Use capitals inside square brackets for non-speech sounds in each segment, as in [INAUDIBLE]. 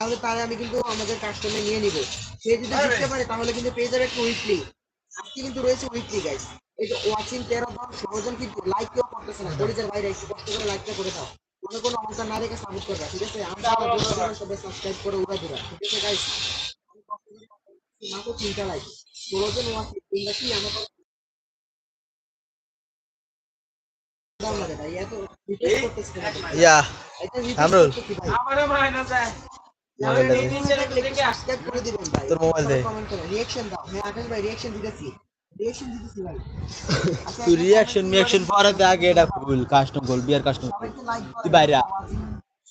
তাহলে তাহলে আমি কিন্তু আমাদের কাস্টমে নিয়ে নিব। সে যদি জিততে পারে তাহলে কিন্তু পেয়ে যাবে একটা উইকলি আজকে কিন্তু রয়েছে উইকলি গাইস এই যে ওয়াচিং তেরো জন ষোলো জন কিন্তু লাইক কেউ করতেছে না। কলেজের বাইরে একটু কষ্ট করে লাইকটা করে দাও। মনে কোনো অহংকার না রেখে সাপোর্ট করবে ঠিক আছে? আমরা সবাই সাবস্ক্রাইব করে উড়া দিবা ঠিক আছে গাইস মাত্র তিনটা লাইক ষোলো জন ওয়াচিং তিনটা কি? আমাকে। ইয়া ভাই। আমারও মাইনাস যায় তোর মোবাইল দে। কমেন্ট দাও হ্যাঁ আকাশ ভাই রিঅ্যাকশন দিতেছি রিঅ্যাকশন দিতেছি ভাই তুই রিয়াকশন মিয়াকশন পরে আগে এটা ফুল কাস্টম গোল বিয়ার কাস্টম সবাইকে লাইক করে তুই বাইরে আ।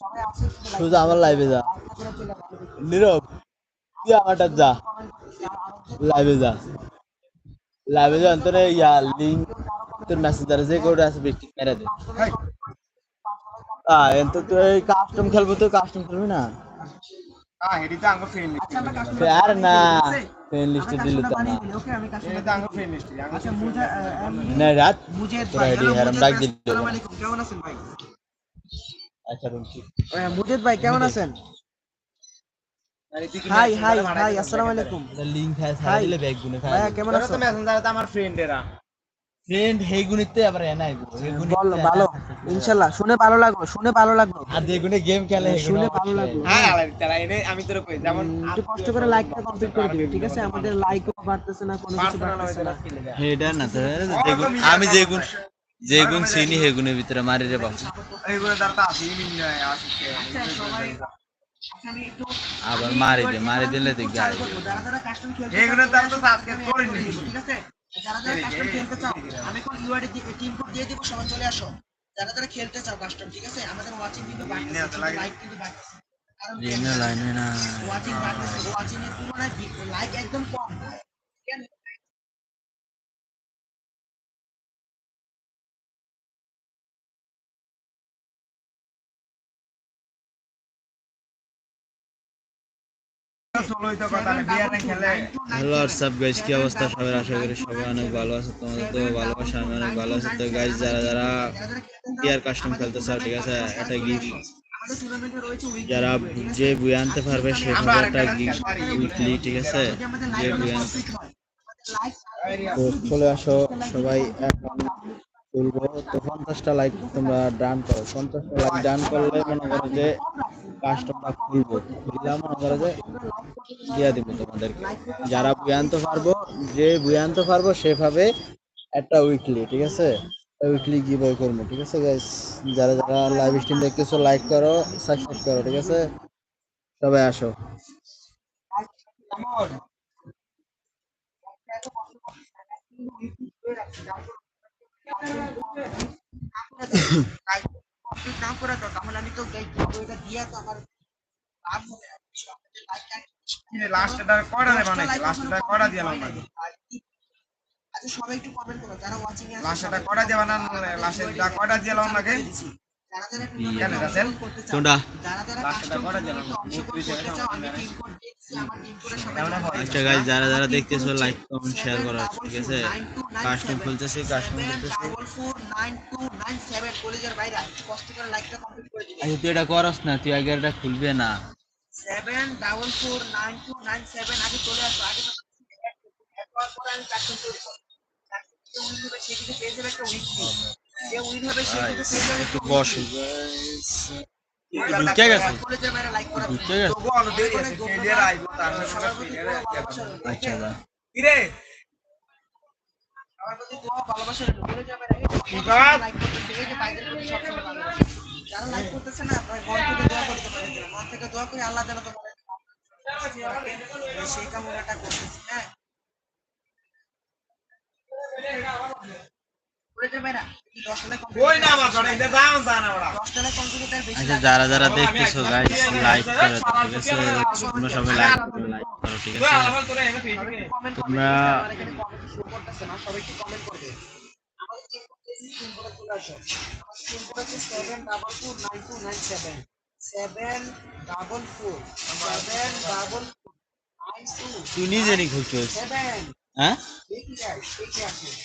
সবাই আসে শুধু শুধু আমার লাইভে যা। নীরব তুই আমারটা যা। লাইভে যা। লাইভে যা তোর ইয়া লিঙ্ক তোর মেসেঞ্জারে যে কোড আছে বৃষ্টি মেরে দে। তুই কাস্টম খেলব তো কাস্টম খেলবি না? হ্যাঁ লিস্ট আর না ফ্রেন্ড লিস্টে দিল তো না আচ্ছা মুজা না রাত। মুজেদ ভাই হারাম ডাক দিল। কেমন আছেন ভাই? আচ্ছা হ্যাঁ, মুজেদ ভাই কেমন আছেন? হাই হাই হাই আসসালামু আলাইকুম। লিঙ্ক খায় দিলে ব্যাগ গুনে খায় কেমন আছেন আমার ফ্রেন্ড এরা। ফ্রেন্ড হেই গুনিতে আবার গুনিতে বল ভালো ইনশাআল্লাহ শুনে ভালো লাগল শুনে ভালো লাগল। আর যে গুনে গেম খেলে শুনে ভালো লাগল। হ্যাঁ তারা এনে আমি তোরে কই যেমন একটু কষ্ট করে লাইকটা কমপ্লিট করে দিবে ঠিক আছে? আমাদের লাইকও বাড়তেছে না কোনো কিছু বাড়তেছে না। হেডা না তো। যেগুন আমি যেগুন যেগুন চিনি হেগুনের ভিতরে মারি রে বাবু এইগুলো তার তো আসি মিন আচ্ছা, আমি একটু আবার মারি দে মারি দিলে এইগুলো তার তো সাবস্ক্রাইব করিনি। ঠিক আছে? যারা যারা কাস্টম খেলতে চাও আমি এখন ইউআইডি টিম কোড দিয়ে দিব সবাই চলে আসো। যারা যারা খেলতে চাও কাস্টম ঠিক আছে? আমাদের ওয়াচিং কিন্তু বাড়তেছে লাইক কিন্তু বাড়তেছে। কারণ লাইনে না ওয়াচিং বাড়তেছে ওয়াচিং এর তুলনায় লাইক একদম কম। ঠিক ষোলোই হ্যালো হোয়াটসঅ্যাপ গাইস কি অবস্থা সবার আশা করি সবাই অনেক ভালো আছে তোমাদের তো ভালোবাসা আমি অনেক ভালো আছে। তো গাইস যারা যারা পিয়ার কাস্টম খেলতে চাও ঠিক আছে? একটা গিফট যারা যে বুয়ে আনতে পারবে সে একটা গিফট উইকলি ঠিক আছে? যে তো চলে আসো সবাই এখন তুলবো। তো পঞ্চাশটা লাইক তোমরা ডান করো। পঞ্চাশটা লাইক ডান করলে মনে করো যে কাস্টমটা খুলবো খুললাম মনে করো যে দিয়ে দিব তোমাদেরকে। যারা বই আনতে পারব যে বই আনতে পারব সেভাবে একটা উইকলি ঠিক আছে? উইকলি গিভ করব ঠিক আছে গাইস যারা যারা লাইভ স্ট্রিম দেখতেছো লাইক করো সাবস্ক্রাইব করো ঠিক আছে? সবাই আসো। [COUGHS] [COUGHS] কমপ্লিট না করে দাও তাহলে আমি তো ভিডিওটা দিয়ে তো আমার লাভ হবে কয়টা বানাইছে? লাস্টটা কয়টা দিয়ে বানাইছে? আচ্ছা সবাই একটু কমেন্ট করো যারা ওয়াচিং এ আছে লাস্টটা কয়টা দিয়ে বানান লাস্টটা কয়টা দিয়ে লাগান লাগে? যারা যারা করতে চাও যারা যারা যাবে না। অংশগ্রহণ আমি টিম কোড আচ্ছা গাইস যারা যারা দেখতেছো লাইক কমেন্ট শেয়ার করো ঠিক আছে? কাস্টম খুলতেছি custom খুলতেছি। Double four nine two nine seven কলেজের বাইরে কষ্ট করে লাইকটা কমপ্লিট করে দিবে আচ্ছা তুই এটা করস না তুই আগে এটা খুলবে না। Seven double four nine two nine seven আগে চলে আসো আগে তো একবার পরে আমি কাস্টম একটা একটু বসো। ঢুকে গেছে গেছে আচ্ছা যেন তোমাদের সেই কামনাটা করতেছি হ্যাঁ? আচ্ছা যারা যারা দেখতেছো গাইস লাইক করে ঠিক আছে? তোমরা সবাই লাইক করো লাইক করো ঠিক আছে? তোমরা- এখানে কমেন্ট শো করতেছে না সবাই একটু কমেন্ট করবে আমাদের টিম করতে টিম করে চলে আসো আমাদের টিম করে হচ্ছে seven double four nine two nine seven seven double four seven double four nine two তুই নিজে নি খুলছিস সেভেন হ্যাঁ দেখি যাই দেখে আসো হচ্ছে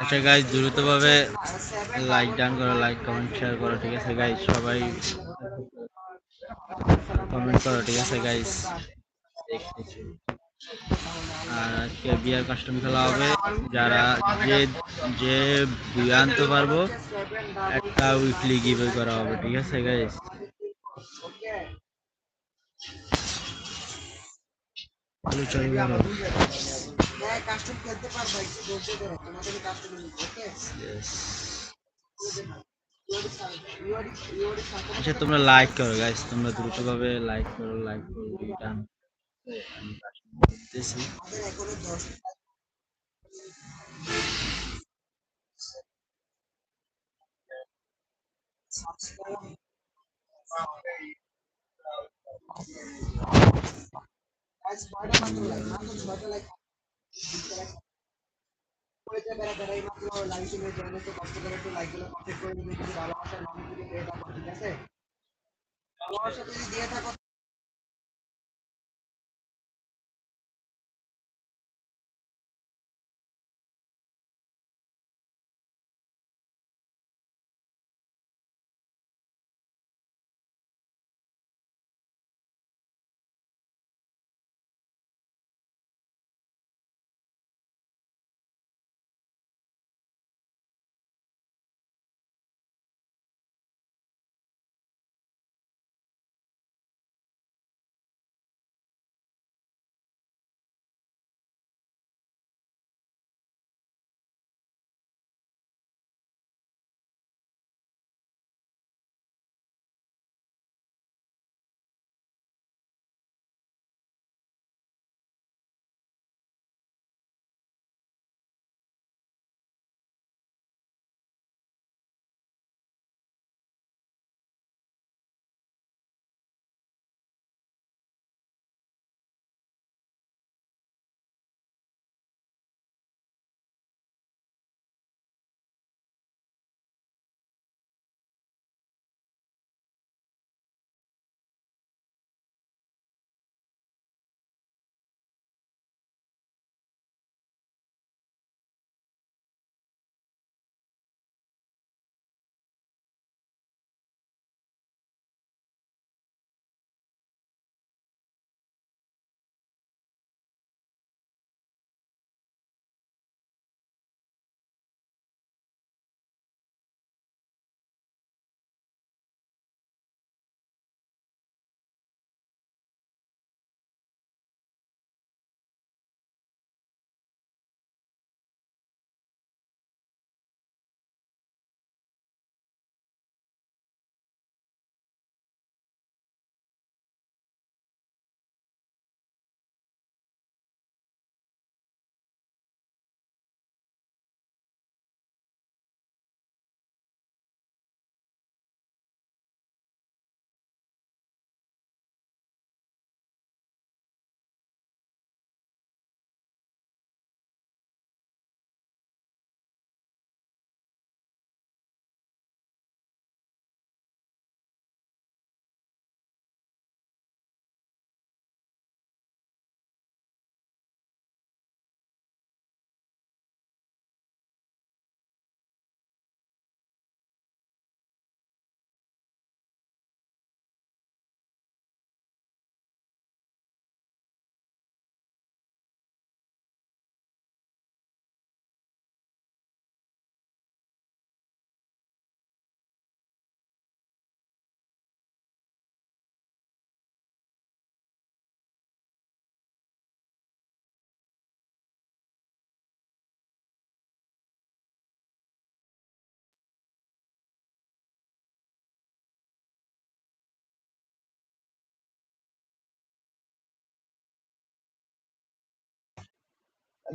আচ্ছা গাইজ দ্রুতভাবে লাইক ডান করো লাইক কমেন্ট শেয়ার করো, ঠিক আছে গাইজ সবাই কমেন্ট করো, ঠিক আছে গাইজ আর আজকে বিয়ার কাস্টম খেলা হবে। যারা যে যে বিয়ে আনতে পারব, একটা উইকলি গিভ করা হবে, ঠিক আছে গাইজ করো হ্যাঁ কাস্টম খেলতে পারবা একটু ধৈর্য ধরো তোমাদের কাস্টম ওকে Yes. ইউআরি ইউআরি সাথে আচ্ছা তোমরা লাইক করো গাইজ তোমরা দ্রুতভাবে লাইক করো লাইক করো ভিডিওটা আমি কাস্টম করতেছি আমাদের এখনও দশ সাবস্ক্রাইব আজ কয়টা মাত্র লাইক মাত্র ছয়টা লাইক ভালোবাসা যদি দিয়ে থাকো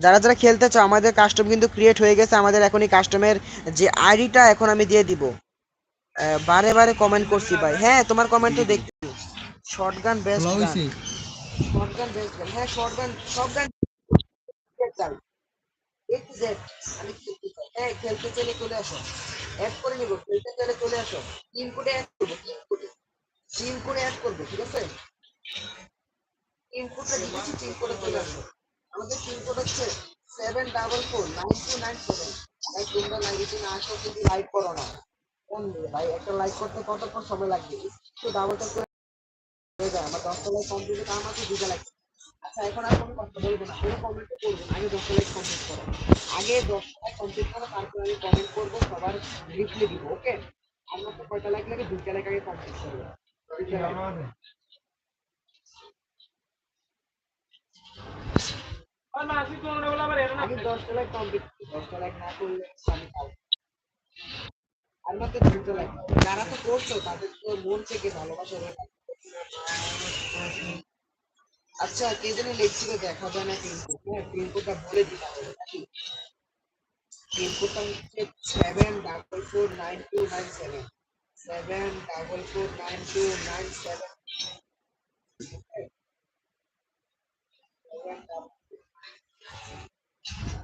যারা যারা খেলতে চাও আমাদের কাস্টম কিন্তু ক্রিয়েট হয়ে গেছে। আমাদের এখন এই কাস্টমের যে আইডিটা এখন আমি দিয়ে দিব। বারে বারে কমেন্ট করছি ভাই। হ্যাঁ তোমার কমেন্ট তো দেখছি shotgun best gun shotgun best gun হ্যাঁ শর্টগান সব গান আমি খেলতে চাই। হ্যাঁ খেলতে চাইলে চলে আসো। অ্যাড করে নিব। খেলতে চাইলে চলে আসো। টিম কোডে অ্যাড করব টিম কোডে টিম কোডে অ্যাড করব ঠিক আছে? টিম কোডটা দিচ্ছি টিম কোডে চলে আসো। আমাদের টিম কোড হচ্ছে seven double four nine two nine seven ভাই, তোমরা লাইভে না আসো, কিন্তু লাইক করো না। কোন ভাই, একটা লাইক করতে কতক্ষণ সময় লাগবে? একটু ডাবল করে হয়ে যায়। আমার দশটা লাইক কমপ্লিট কাম আছে দুটা লাইক আচ্ছা এখন আর কোনো কথা বলব না। কোনো কমেন্ট করব। না আগে দশটা লাইক কমপ্লিট করো। আগে দশটা লাইক কমপ্লিট করো, তারপর আমি কমেন্ট করব, সবার রিপ্লাই দিব ওকে আর মাত্র কয়টা লাইক লাগে, দুইটা লাইক আগে কমপ্লিট করব। আমি দশটা লাইক কমপ্লিট দশটা লাইক না করলে আমি আর মাত্র দুটো লাইক যারা তো করছ তাদের তো মন থেকে ভালোবাসা রয়ে। আচ্ছা কে জানি লিখছিল দেখা যায় না পিনকোড হ্যাঁ পিনকোডটা বলে দিতে হবে নাকি? পিনকোডটা হচ্ছে seven double four nine two nine seven seven double four nine two nine seven ইটলারে কাকে নিয়ে গেলাম ক্লিয়ার নাই ক্লিয়ার নাই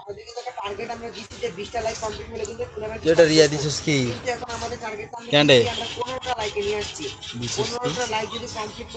আমাদের কিন্তু একটা টার্গেট আমরা দিচ্ছি যে 20টা লাইক কমপ্লিট হলে কিন্তু টুর্নামেন্ট যেটা রিয়া দিছিস কি আমাদের টার্গেট কেন রে? আমরা 15টা লাইকে নিয়ে আসছি দিছিস কি?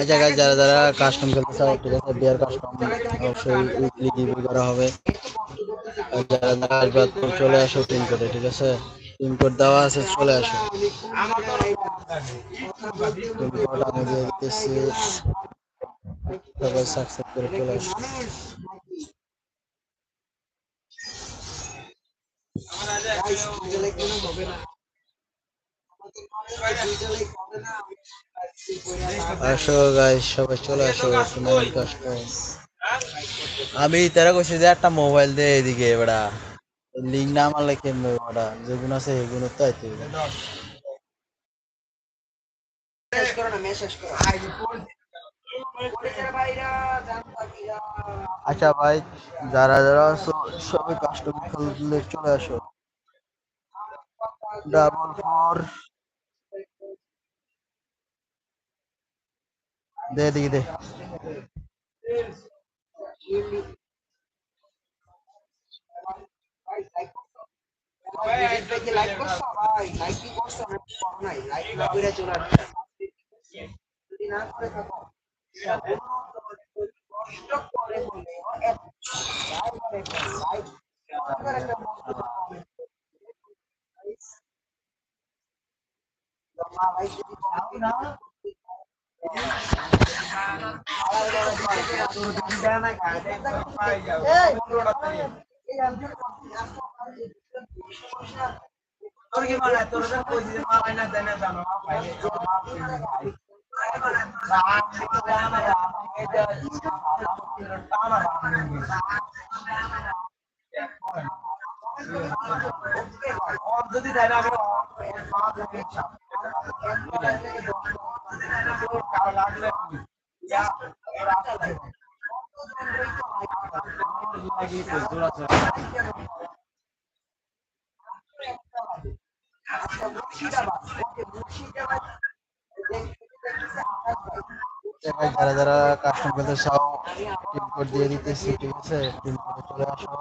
আচ্ছা গাইস যারা যারা কাস্টম খেলতে চাও ঠিক আছে বিয়ার কাস্টম অবশ্যই উইকলি গিভি করা হবে। যারা যারা আসবে চলে আসো পিন কোডে ঠিক আছে? পিন কোড দেওয়া আছে, চলে আসো। পিন কোড আমি দিয়ে দিতেছি। সবাই সাকসেস করে চলে আসো। আসো গাইস সবাই চলে আসো টুর্নামেন্ট কাস্টম আমি তারা কইছি যে একটা মোবাইল দে এদিকে এবারে লিঙ্ক না কেমনে ওটা যেগুলো আছে সেগুলো তো আইতে মেসেজ করো না মেসেজ করো। আচ্ছা ভাই যারা যারা আছো সবাই কাস্টম খেলতে চলে আসো। ডাবল ফোর দে দিকে দে লাইক ভাই তোর কি মানে তোর তো কই দিতে মালাই না দেনা জানো পাইলে যদি দেয় না যারা যারা কাস্টম করতে চাও টিম কোড দিয়ে দিতেছি, ঠিক আছে? টিম কোডে চলে আসো।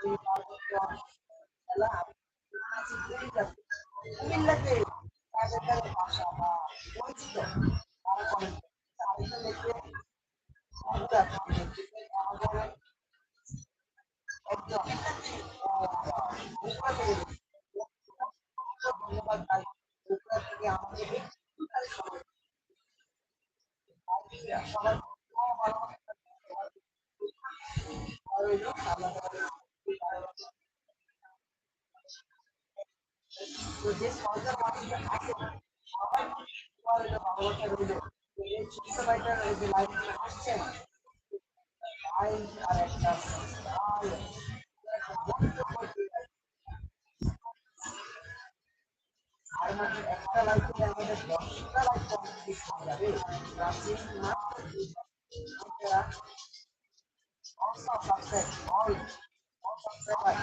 কুমিল্লাতে তো যে সরকার মানুষকে আছে সবাই সবার ভালোবাসা রইল এই ছোট্ট ভাইটার এই যে লাইফ আসছে ভাই আর একটা ভাই আর মাত্র একটা লাইফে আমাদের দশটা লাইফ কমপ্লিট হয়ে যাবে রাশি মাত্র আপনারা also subscribe all all subscribe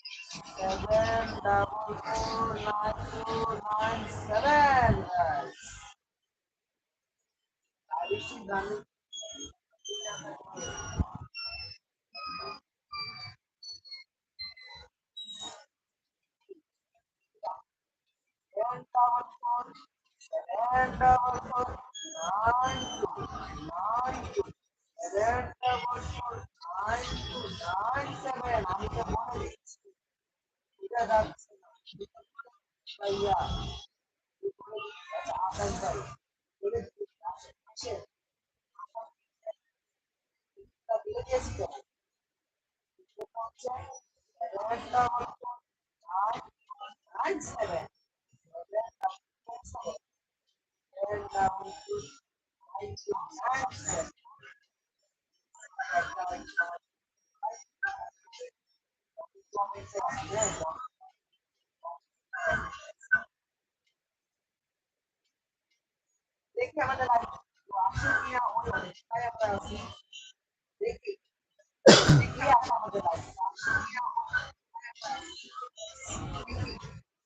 Seven double four nine two nine seven. Yes. Seven double four nine two nine two. Seven double four nine two nine seven. I'm the model. Do দেখি আমাদের live আসে কিনা ওই অবস্থায় আমরা আছি দেখি দেখি আসে আমাদের লাইভ আসে কিনা দেখি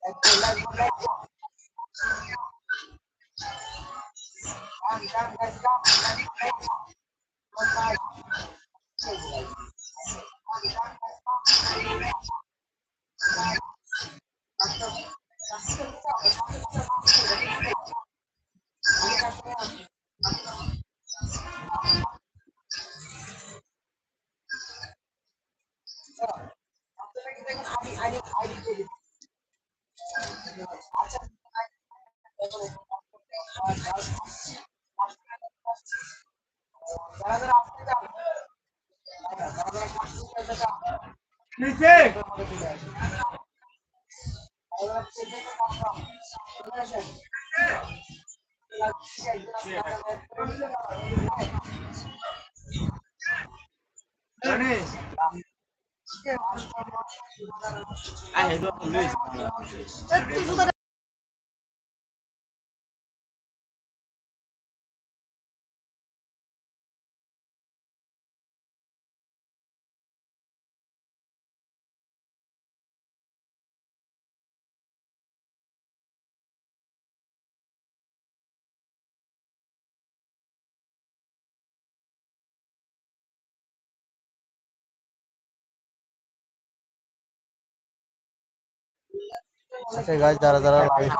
একটা live live Come, come, guys, come. Let's play. One night. Come, come, আচ্ছা গাইজ যারা যারা লাইভ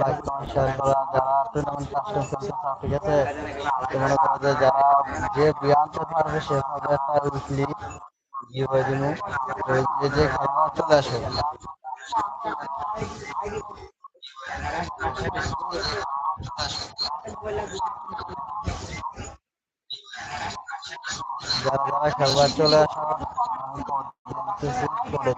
লাইক কমেন্ট শেয়ার করা, যারা টুর্নামেন্ট কাস্টম খেলতে ঠিক আছে? তো মনে যে যারা যে বিয়ানতে পারবে, সে পাবে একটা উইকলি গিভ হয়ে দিন যে যে খেলা চলে আসে। যারা খেলবার চলে আসো আমি code দিতেছি, code এ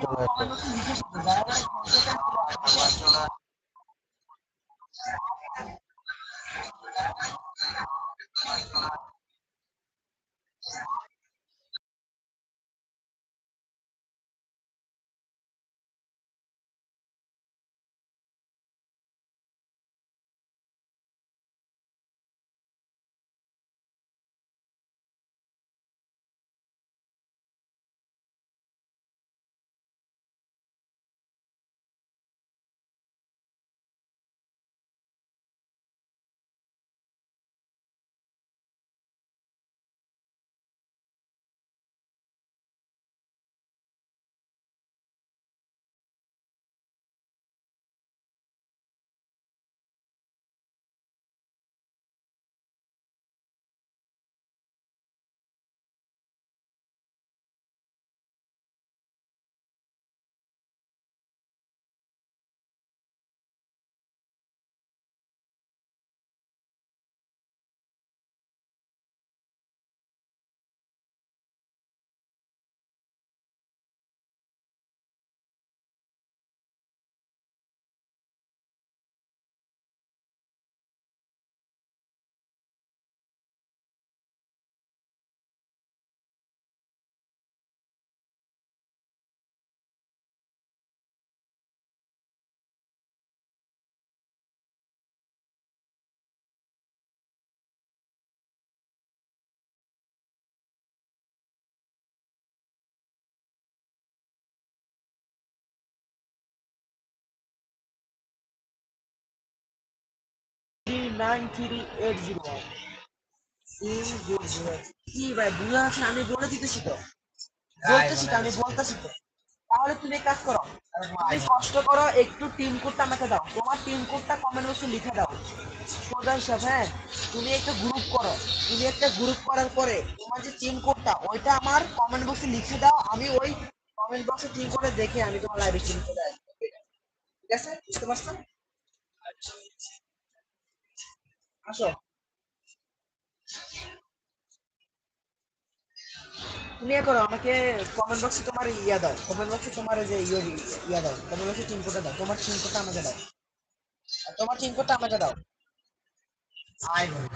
আমি বলে দিতেছি তো বলতেছি তো আমি বলতেছি তো তাহলে তুমি কাজ করো তুমি কষ্ট করো একটু টিম কোডটা আমাকে দাও তোমার টিম কোডটা কমেন্ট বক্সে লিখে দাও সোজা হিসাব হ্যাঁ তুমি একটা গ্রুপ করো তুমি একটা গ্রুপ করার পরে তোমার যে টিম কোডটা ওইটা আমার কমেন্ট বক্সে লিখে দাও আমি ওই কমেন্ট বক্সে টিম কোডে দেখে আমি তোমার লাইভে টিম কোডে আসব ঠিক আছে বুঝতে পারছ আসো। তুমি ইয়ে করো, আমাকে কমেন্ট বক্সে তোমার ইয়া দাও কমেন্ট বক্সে তোমার যে ইয়ে ইয়া দাও কমেন্ট বক্সে কোডটা দাও, তোমার কোডটা আমাকে দাও। তোমার কোডটা আমাকে দাও। আয় বলে